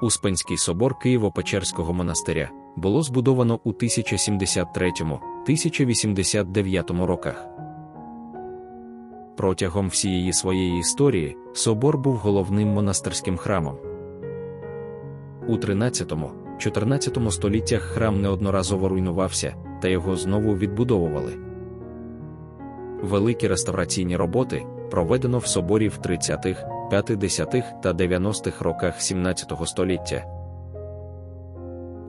Успенський собор Києво-Печерського монастиря було збудовано у 1073-1089 роках. Протягом всієї своєї історії собор був головним монастирським храмом. У 13-14 століттях храм неодноразово руйнувався, та його знову відбудовували. Великі реставраційні роботи проведено в соборі в 30-х, 50-х та 90-х роках 17 століття.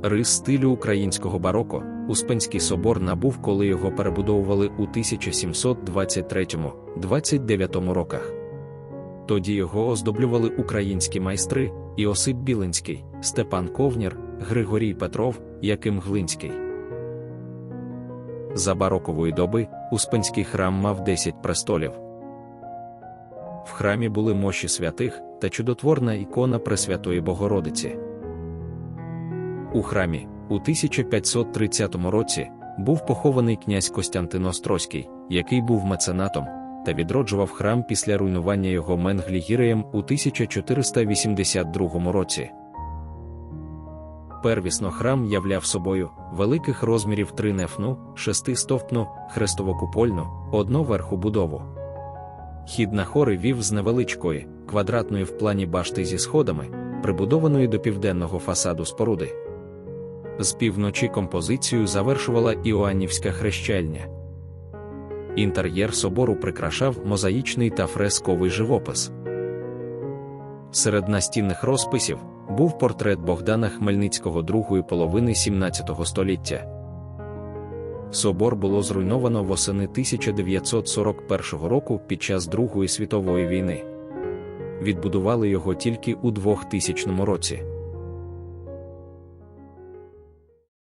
Рис стилю українського бароко Успенський собор набув, коли його перебудовували у 1723-29 роках. Тоді його оздоблювали українські майстри Іосип Білинський, Степан Ковнір, Григорій Петров, Яким Глинський. За барокової доби Успенський храм мав 10 престолів. В храмі були мощі святих та чудотворна ікона Пресвятої Богородиці. У храмі у 1530 році був похований князь Костянтин Острозький, який був меценатом, та відроджував храм після руйнування його Менглігіреєм у 1482 році. Первісно храм являв собою великих розмірів тринефну, шестистовпну, хрестовокупольну, одноверху будову. Хід на хори вів з невеличкої, квадратної в плані башти зі сходами, прибудованої до південного фасаду споруди. З півночі композицію завершувала Іоаннівська хрещальня. Інтер'єр собору прикрашав мозаїчний та фресковий живопис. Серед настінних розписів був портрет Богдана Хмельницького другої половини 17 століття. Собор було зруйновано восени 1941 року під час Другої світової війни. Відбудували його тільки у 2000 році.